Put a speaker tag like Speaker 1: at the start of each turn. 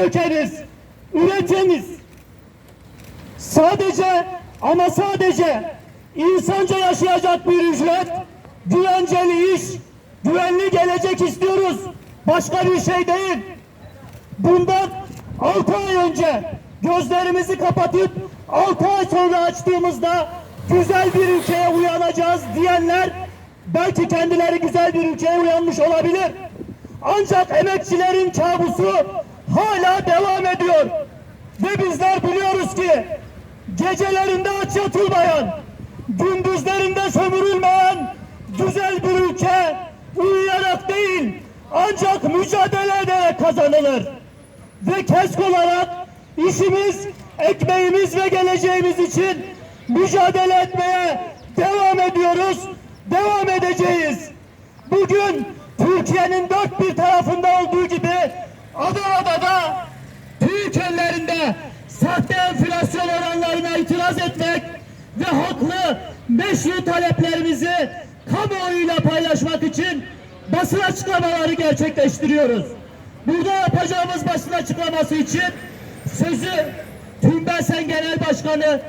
Speaker 1: dökeriz, üretiniz. Sadece ama sadece insanca yaşayacak bir ücret, güvenceli iş, güvenli gelecek istiyoruz. Başka bir şey değil. Bundan 6 ay önce gözlerimizi kapatıp 6 ay sonra açtığımızda güzel bir ülkeye uyanacağız diyenler belki kendileri güzel bir ülkeye uyanmış olabilir. Ancak emekçilerin kabusu hala devam ediyor. Ve bizler biliyoruz ki gecelerinde aç yatılmayan, gündüzlerinde sömürülmeyen güzel bir ülke uyuyarak değil ancak mücadele ederek kazanılır. Ve KESK olarak işimiz, ekmeğimiz ve geleceğimiz için mücadele etmeye devam ediyoruz, devam edeceğiz. Bugün Türkiye'nin dört bir tarafında olduğu gibi Adana'da da büyük ellerinde sahte enflasyon oranlarına itiraz etmek ve haklı meşru taleplerimizi kamuoyuyla paylaşmak için basın açıklamaları gerçekleştiriyoruz. Burada yapacağımız basın açıklaması için sözü Tümbesen Genel Başkanı